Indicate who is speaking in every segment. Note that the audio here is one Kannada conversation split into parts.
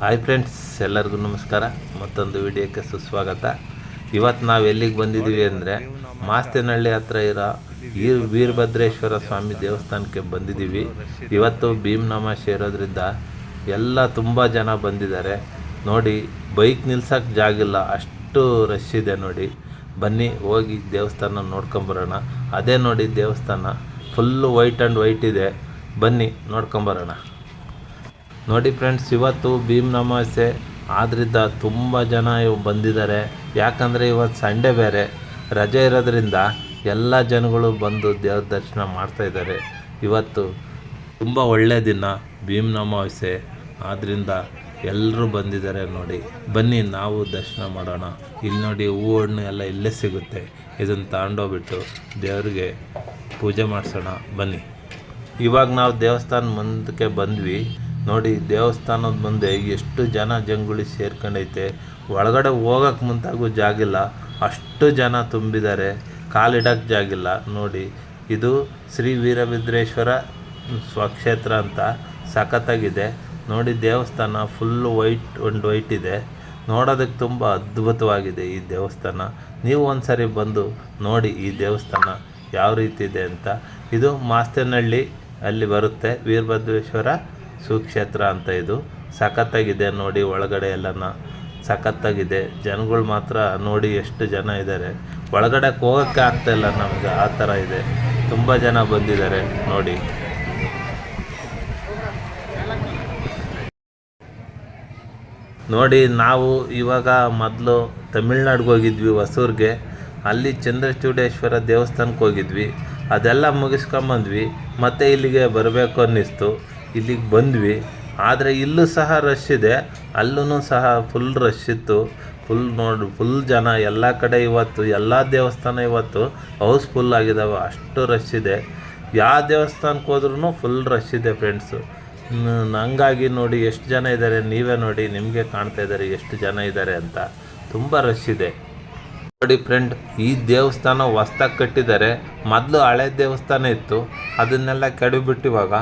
Speaker 1: ಹಾಯ್ ಫ್ರೆಂಡ್ಸ್ ಎಲ್ಲರಿಗೂ ನಮಸ್ಕಾರ. ಮತ್ತೊಂದು ವಿಡಿಯೋಕ್ಕೆ ಸುಸ್ವಾಗತ. ಇವತ್ತು ನಾವು ಎಲ್ಲಿಗೆ ಬಂದಿದ್ದೀವಿ ಅಂದರೆ ಮಾಸ್ತಿನಹಳ್ಳಿ ಹತ್ರ ಇರೋ ಈ ವೀರಭದ್ರೇಶ್ವರ ಸ್ವಾಮಿ ದೇವಸ್ಥಾನಕ್ಕೆ ಬಂದಿದ್ದೀವಿ. ಇವತ್ತು ಭೀಮನಾಮಾಶಿ ಇರೋದ್ರಿಂದ ಎಲ್ಲ ತುಂಬ ಜನ ಬಂದಿದ್ದಾರೆ. ನೋಡಿ, ಬೈಕ್ ನಿಲ್ಸೋಕ್ಕೆ ಜಾಗಿಲ್ಲ ಅಷ್ಟು ರಶ್ ಇದೆ ನೋಡಿ. ಬನ್ನಿ, ಹೋಗಿ ದೇವಸ್ಥಾನ ನೋಡ್ಕೊಂಬರೋಣ. ಅದೇ ನೋಡಿ ದೇವಸ್ಥಾನ. ಫುಲ್ಲು ವೈಟ್ ಆ್ಯಂಡ್ ವೈಟ್ ಇದೆ. ಬನ್ನಿ, ನೋಡ್ಕೊಂಬರೋಣ. ನೋಡಿ ಫ್ರೆಂಡ್ಸ್ ಇವತ್ತು ಭೀಮ್ ಅಮಾವಾಸ್ಯೆ ಆದ್ದರಿಂದ ತುಂಬ ಜನ ಇವ್ ಬಂದಿದ್ದಾರೆ ಯಾಕಂದರೆ ಇವತ್ತು ಸಂಡೇ ಬೇರೆ. ರಜೆ ಇರೋದ್ರಿಂದ ಎಲ್ಲ ಜನಗಳು ಬಂದು ದೇವ್ರ ದರ್ಶನ ಮಾಡ್ತಾ ಇದ್ದಾರೆ ಇವತ್ತು ತುಂಬ ಒಳ್ಳೆಯ ದಿನ ಭೀಮ್ ಅಮಾವಾಸ್ಯೆ ಆದ್ದರಿಂದ ಎಲ್ಲರೂ ಬಂದಿದ್ದಾರೆ ನೋಡಿ. ಬನ್ನಿ ನಾವು ದರ್ಶನ ಮಾಡೋಣ. ಇಲ್ಲಿ ನೋಡಿ ಹೂವು ಹಣ್ಣು ಎಲ್ಲ ಇಲ್ಲೇ ಸಿಗುತ್ತೆ. ಇದನ್ನು ತಗೊಂಡೋಗ್ಬಿಟ್ಟು ದೇವ್ರಿಗೆ ಪೂಜೆ ಮಾಡಿಸೋಣ. ಬನ್ನಿ. ಇವಾಗ ನಾವು ದೇವಸ್ಥಾನ ಮುಂದಕ್ಕೆ ಬಂದ್ವಿ. ನೋಡಿ, ದೇವಸ್ಥಾನದ ಮುಂದೆ ಎಷ್ಟು ಜನ ಜಂಗುಳಿ ಸೇರ್ಕೊಂಡೈತೆ. ಒಳಗಡೆ ಹೋಗೋಕೆ ಮುಂತಾಗೂ ಜಾಗಿಲ್ಲ ಅಷ್ಟು ಜನ ತುಂಬಿದ್ದಾರೆ ಕಾಲಿಡಕ್ಕೆ ಜಾಗಿಲ್ಲ ನೋಡಿ, ಇದು ಶ್ರೀ ವೀರಭದ್ರೇಶ್ವರ ಸ್ವಕ್ಷೇತ್ರ ಅಂತ ಸಖತ್ತಾಗಿದೆ. ನೋಡಿ, ದೇವಸ್ಥಾನ ಫುಲ್ಲು ವೈಟ್ ಒಂದು ವೈಟ್ ಇದೆ. ನೋಡೋದಕ್ಕೆ ತುಂಬ ಅದ್ಭುತವಾಗಿದೆ ಈ ದೇವಸ್ಥಾನ. ನೀವು ಒಂದ್ಸರಿ ಬಂದು ನೋಡಿ ಈ ದೇವಸ್ಥಾನ ಯಾವ ರೀತಿ ಇದೆ ಅಂತ. ಇದು ಮಾಸ್ತೇನಹಳ್ಳಿ ಅಲ್ಲಿ ಬರುತ್ತೆ ವೀರಭದ್ರೇಶ್ವರ ಸುಕ್ಷೇತ್ರ ಅಂತ ಇದು. ಸಖತ್ತಾಗಿದೆ ನೋಡಿ ಒಳಗಡೆ ಎಲ್ಲನ. ಸಖತ್ತಾಗಿದೆ. ಜನಗಳು ಮಾತ್ರ ನೋಡಿ ಎಷ್ಟು ಜನ ಇದ್ದಾರೆ ಒಳಗಡೆ ಹೋಗೋಕ್ಕೆ ಆಗ್ತಾ ಇಲ್ಲ ನಮಗೆ. ಆ ಥರ ಇದೆ. ತುಂಬ ಜನ ಬಂದಿದ್ದಾರೆ ನೋಡಿ. ನೋಡಿ ನಾವು ಇವಾಗ ಮೊದಲು ತಮಿಳ್ನಾಡಿಗೆ ಹೋಗಿದ್ವಿ ಹೊಸೂರಿಗೆ. ಅಲ್ಲಿ ಚಂದ್ರಚೂಡೇಶ್ವರ ದೇವಸ್ಥಾನಕ್ಕೆ ಹೋಗಿದ್ವಿ. ಅದೆಲ್ಲ ಮುಗಿಸ್ಕೊಂಬಂದ್ವಿ. ಮತ್ತೆ ಇಲ್ಲಿಗೆ ಬರಬೇಕು ಅನ್ನಿಸ್ತು. ಇಲ್ಲಿಗೆ ಬಂದ್ವಿ. ಆದರೆ ಇಲ್ಲೂ ಸಹ ರಶ್ ಇದೆ. ಅಲ್ಲೂ ಸಹ ಫುಲ್ ರಶ್ ಇತ್ತು. ಫುಲ್ ನೋಡಿ ಫುಲ್ ಜನ ಎಲ್ಲ ಕಡೆ ಇವತ್ತು, ಎಲ್ಲ ದೇವಸ್ಥಾನ ಇವತ್ತು ಹೌಸ್ಫುಲ್ ಆಗಿದ್ದಾವೆ ಅಷ್ಟು ರಶ್ ಇದೆ. ಯಾವ ದೇವಸ್ಥಾನಕ್ಕೆ ಹೋದ್ರೂ ಫುಲ್ ರಶ್ ಇದೆ ಫ್ರೆಂಡ್ಸು ನಂಗಾಗಿ ನೋಡಿ ಎಷ್ಟು ಜನ ಇದ್ದಾರೆ ನೀವೇ ನೋಡಿ, ನಿಮಗೆ ಕಾಣ್ತಾ ಇದ್ದಾರೆ ಎಷ್ಟು ಜನ ಇದ್ದಾರೆ ಅಂತ. ತುಂಬ ರಶ್ ಇದೆ. ನೋಡಿ ಫ್ರೆಂಡ್ ಈ ದೇವಸ್ಥಾನ ಹೊಸ್ದಾಗಿ ಕಟ್ಟಿದ್ದಾರೆ ಮೊದಲು ಹಳೆ ದೇವಸ್ಥಾನ ಇತ್ತು. ಅದನ್ನೆಲ್ಲ ಕೆಡವಿಬಿಟ್ಟು ಇವಾಗ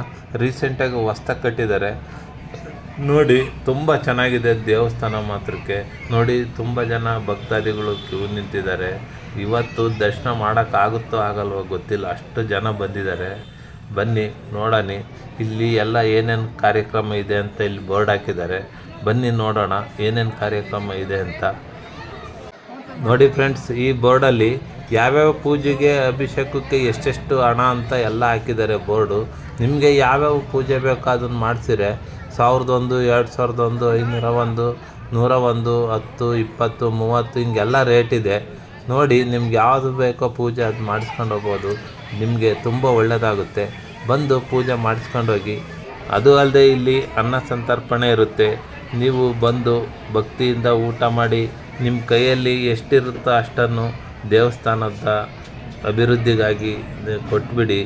Speaker 1: ರೀಸೆಂಟಾಗಿ ಹೊಸ್ದಾಗಿ ಕಟ್ಟಿದ್ದಾರೆ ನೋಡಿ ತುಂಬ ಚೆನ್ನಾಗಿದೆ ದೇವಸ್ಥಾನ ಮಾತ್ರಕ್ಕೆ. ನೋಡಿ ತುಂಬ ಜನ ಭಕ್ತಾದಿಗಳು ಕ್ಯೂ ನಿಂತಿದ್ದಾರೆ. ಇವತ್ತು ದರ್ಶನ ಮಾಡೋಕ್ಕಾಗುತ್ತೋ ಆಗಲ್ವೋ ಗೊತ್ತಿಲ್ಲ. ಅಷ್ಟು ಜನ ಬಂದಿದ್ದಾರೆ. ಬನ್ನಿ ನೋಡೋಣ ಇಲ್ಲಿ ಎಲ್ಲ ಏನೇನು ಕಾರ್ಯಕ್ರಮ ಇದೆ ಅಂತ ಇಲ್ಲಿ ಬೋರ್ಡ್ ಹಾಕಿದ್ದಾರೆ. ಬನ್ನಿ ನೋಡೋಣ ಏನೇನು ಕಾರ್ಯಕ್ರಮ ಇದೆ ಅಂತ. ನೋಡಿ ಫ್ರೆಂಡ್ಸ್ ಈ ಬೋರ್ಡಲ್ಲಿ ಯಾವ್ಯಾವ ಪೂಜೆಗೆ ಅಭಿಷೇಕಕ್ಕೆ ಎಷ್ಟೆಷ್ಟು ಹಣ ಅಂತ ಎಲ್ಲ ಹಾಕಿದ್ದಾರೆ ಬೋರ್ಡು ನಿಮಗೆ ಯಾವ್ಯಾವ ಪೂಜೆ ಬೇಕೋ ಅದನ್ನು ಮಾಡಿಸಿರೆ ಸಾವಿರದ ಒಂದು ಎರಡು ಸಾವಿರದ ಒಂದು ಐನೂರ ಒಂದು, ನೂರ ಒಂದು, ಹತ್ತು, ಇಪ್ಪತ್ತು, ಮೂವತ್ತು, ಹಿಂಗೆಲ್ಲ ರೇಟ್ ಇದೆ. ನೋಡಿ ನಿಮ್ಗೆ ಯಾವುದು ಬೇಕೋ ಪೂಜೆ ಅದು ಮಾಡಿಸ್ಕೊಂಡು ಹೋಗ್ಬೋದು. ನಿಮಗೆ ತುಂಬ ಒಳ್ಳೆಯದಾಗುತ್ತೆ ಬಂದು ಪೂಜೆ ಮಾಡಿಸ್ಕೊಂಡೋಗಿ ಅದು ಅಲ್ಲದೆ ಇಲ್ಲಿ ಅನ್ನ ಸಂತರ್ಪಣೆ ಇರುತ್ತೆ. ನೀವು ಬಂದು ಭಕ್ತಿಯಿಂದ ಊಟ ಮಾಡಿ ನಿಮ್ಮ ಕೈಯಲ್ಲಿ ಎಷ್ಟಿರುತ್ತೋ ಅಷ್ಟನ್ನು ದೇವಸ್ಥಾನದ ಅಭಿವೃದ್ಧಿಗಾಗಿ ಕೊಟ್ಬಿಡಿ,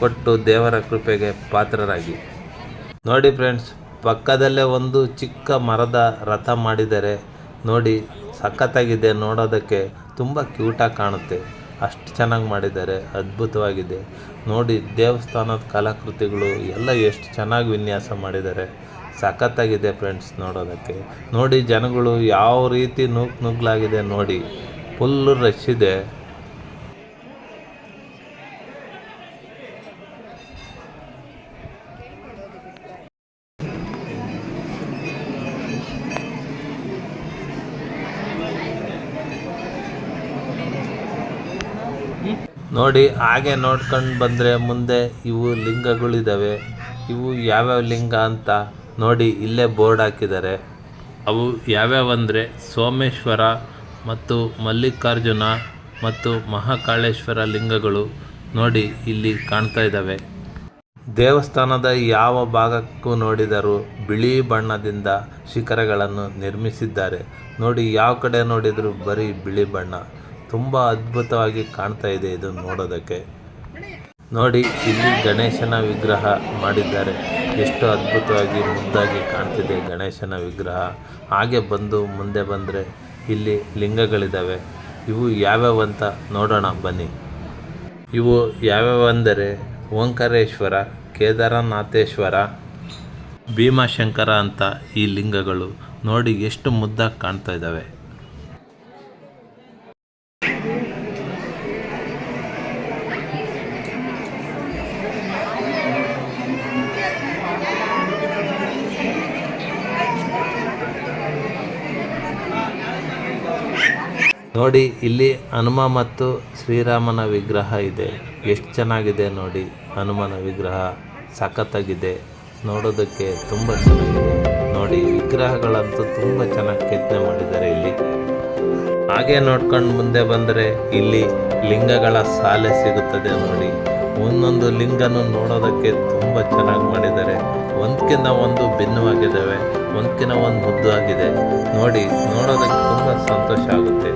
Speaker 1: ಕೊಟ್ಟು ದೇವರ ಕೃಪೆಗೆ ಪಾತ್ರರಾಗಿ. ನೋಡಿ ಫ್ರೆಂಡ್ಸ್ ಪಕ್ಕದಲ್ಲೇ ಒಂದು ಚಿಕ್ಕ ಮರದ ರಥ ಮಾಡಿದರೆ ನೋಡಿ ಸಖತ್ತಾಗಿದೆ ನೋಡೋದಕ್ಕೆ, ತುಂಬ ಕ್ಯೂಟಾಗಿ ಕಾಣುತ್ತೆ. ಅಷ್ಟು ಚೆನ್ನಾಗಿ ಮಾಡಿದ್ದಾರೆ, ಅದ್ಭುತವಾಗಿದೆ. ನೋಡಿ ದೇವಸ್ಥಾನದ ಕಲಾಕೃತಿಗಳು ಎಲ್ಲ ಎಷ್ಟು ಚೆನ್ನಾಗಿ ವಿನ್ಯಾಸ ಮಾಡಿದ್ದಾರೆ. ಸಖತ್ತಾಗಿದೆ ಫ್ರೆಂಡ್ಸ್ ನೋಡೋದಕ್ಕೆ. ನೋಡಿ ಜನಗಳು ಯಾವ ರೀತಿ ನೂಕ್ ನುಗ್ಲಾಗಿದೆ ನೋಡಿ. ಫುಲ್ ರಶ್ ಇದೆ. ನೋಡಿ ಹಾಗೆ ನೋಡ್ಕೊಂಡು ಬಂದರೆ ಮುಂದೆ ಇವು ಲಿಂಗಗಳಿದ್ದಾವೆ ಇವು ಯಾವ್ಯಾವ ಲಿಂಗ ಅಂತ? ನೋಡಿ ಇಲ್ಲೇ ಬೋರ್ಡ್ ಹಾಕಿದ್ದಾರೆ. ಅವು ಯಾವ್ಯಾವ ಅಂದರೆ ಸೋಮೇಶ್ವರ ಮತ್ತು ಮಲ್ಲಿಕಾರ್ಜುನ ಮತ್ತು ಮಹಾಕಾಳೇಶ್ವರ ಲಿಂಗಗಳು ನೋಡಿ ಇಲ್ಲಿ ಕಾಣ್ತಾ ಇದ್ದಾವೆ. ದೇವಸ್ಥಾನದ ಯಾವ ಭಾಗಕ್ಕೂ ನೋಡಿದರೂ ಬಿಳಿ ಬಣ್ಣದಿಂದ ಶಿಖರಗಳನ್ನು ನಿರ್ಮಿಸಿದ್ದಾರೆ. ನೋಡಿ ಯಾವ ಕಡೆ ನೋಡಿದರೂ ಬರೀ ಬಿಳಿ ಬಣ್ಣ. ತುಂಬ ಅದ್ಭುತವಾಗಿ ಕಾಣ್ತಾ ಇದೆ ಇದು ನೋಡೋದಕ್ಕೆ. ನೋಡಿ, ಇಲ್ಲಿ ಗಣೇಶನ ವಿಗ್ರಹ ಮಾಡಿದ್ದಾರೆ. ಎಷ್ಟು ಅದ್ಭುತವಾಗಿ ಮುದ್ದಾಗಿ ಕಾಣ್ತಿದೆ ಗಣೇಶನ ವಿಗ್ರಹ. ಹಾಗೆ ಬಂದು ಮುಂದೆ ಬಂದರೆ ಇಲ್ಲಿ ಲಿಂಗಗಳಿದ್ದಾವೆ ಇವು ಯಾವ್ಯಾವ ಅಂತ ನೋಡೋಣ, ಬನ್ನಿ. ಇವು ಯಾವ್ಯಾವ ಅಂದರೆ ಓಂಕಾರೇಶ್ವರ, ಕೇದಾರನಾಥೇಶ್ವರ, ಭೀಮಾಶಂಕರ ಅಂತ ಈ ಲಿಂಗಗಳು. ನೋಡಿ, ಎಷ್ಟು ಮುದ್ದಾಗಿ ಕಾಣ್ತಾ ಇದ್ದಾವೆ ನೋಡಿ, ಇಲ್ಲಿ ಹನುಮ ಮತ್ತು ಶ್ರೀರಾಮನ ವಿಗ್ರಹ ಇದೆ. ಎಷ್ಟು ಚೆನ್ನಾಗಿದೆ ನೋಡಿ, ಹನುಮನ ವಿಗ್ರಹ ಸಖತ್ತಾಗಿದೆ. ನೋಡೋದಕ್ಕೆ ತುಂಬ ಚೆನ್ನಾಗಿದೆ. ನೋಡಿ, ವಿಗ್ರಹಗಳಂತೂ ತುಂಬ ಚೆನ್ನಾಗಿ ಕೆತ್ತನೆ ಮಾಡಿದ್ದಾರೆ ಇಲ್ಲಿ. ಹಾಗೆ ನೋಡ್ಕೊಂಡು ಮುಂದೆ ಬಂದರೆ ಇಲ್ಲಿ ಲಿಂಗಗಳ ಸಾಲೆ ಸಿಗುತ್ತದೆ ನೋಡಿ. ಒಂದೊಂದು ಲಿಂಗನೂ ನೋಡೋದಕ್ಕೆ ತುಂಬ ಚೆನ್ನಾಗಿ ಮಾಡಿದ್ದಾರೆ. ಒಂದಕ್ಕಿಂತ ಒಂದು ಭಿನ್ನವಾಗಿದ್ದಾವೆ ಒಂದಕ್ಕಿಂತ ಒಂದು ಮುದ್ದು ಆಗಿದೆ ನೋಡಿ, ನೋಡೋದಕ್ಕೆ ತುಂಬ ಸಂತೋಷ ಆಗುತ್ತೆ.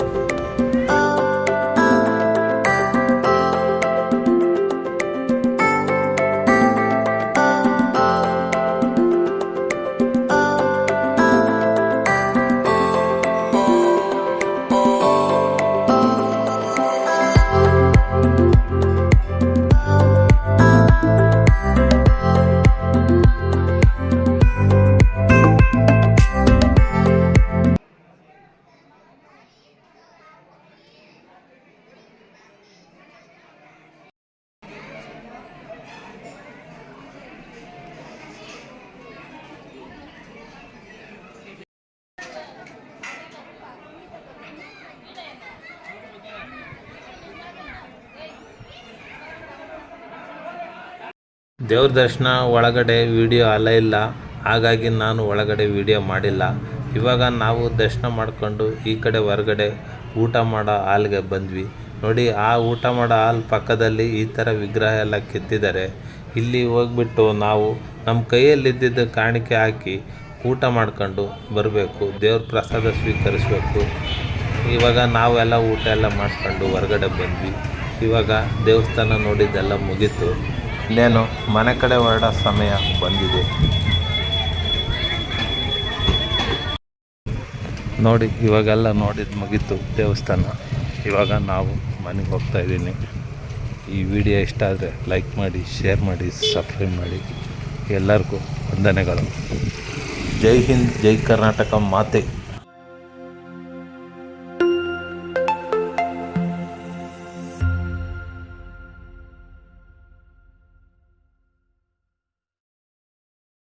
Speaker 1: ದೇವ್ರ ದರ್ಶನ ಒಳಗಡೆ ವಿಡಿಯೋ ಅಲ್ಲ ಇಲ್ಲ. ಹಾಗಾಗಿ ನಾನು ಒಳಗಡೆ ವಿಡಿಯೋ ಮಾಡಿಲ್ಲ. ಇವಾಗ ನಾವು ದರ್ಶನ ಮಾಡಿಕೊಂಡು ಈ ಕಡೆ ಹೊರಗಡೆ ಊಟ ಮಾಡೋ ಹಾಲ್ಗೆ ಬಂದ್ವಿ. ನೋಡಿ, ಆ ಊಟ ಮಾಡೋ ಹಾಲ್ ಪಕ್ಕದಲ್ಲಿ ಈ ಥರ ವಿಗ್ರಹ ಎಲ್ಲ ಕೆತ್ತಿದ್ದಾರೆ. ಇಲ್ಲಿ ಹೋಗ್ಬಿಟ್ಟು ನಾವು ನಮ್ಮ ಕೈಯಲ್ಲಿದ್ದಿದ್ದ ಕಾಣಿಕೆ ಹಾಕಿ ಊಟ ಮಾಡ್ಕೊಂಡು ಬರಬೇಕು. ದೇವ್ರ ಪ್ರಸಾದ ಸ್ವೀಕರಿಸಬೇಕು. ಇವಾಗ ನಾವೆಲ್ಲ ಊಟ ಎಲ್ಲ ಮಾಡ್ಕೊಂಡು ಹೊರಗಡೆ ಬಂದ್ವಿ. ಇವಾಗ ದೇವಸ್ಥಾನ ನೋಡಿದ್ದೆಲ್ಲ ಮುಗೀತು. ಇನ್ನೇನು ಮನೆ ಕಡೆ ಹೊರಡೋ ಸಮಯ ಬಂದಿದೆ. ನೋಡಿ, ಇವಾಗೆಲ್ಲ ನೋಡಿದ್ದು ಮುಗೀತು ದೇವಸ್ಥಾನ. ಇವಾಗ ನಾವು ಮನೆಗೆ ಹೋಗ್ತಾ ಇದ್ದೀನಿ. ಈ ವಿಡಿಯೋ ಇಷ್ಟ ಆದರೆ ಲೈಕ್ ಮಾಡಿ, ಶೇರ್ ಮಾಡಿ, ಸಬ್ಸ್ಕ್ರೈಬ್ ಮಾಡಿ. ಎಲ್ಲರಿಗೂ ವಂದನೆಗಳು. ಜೈ ಹಿಂದ್, ಜೈ ಕರ್ನಾಟಕ ಮಾತೆ.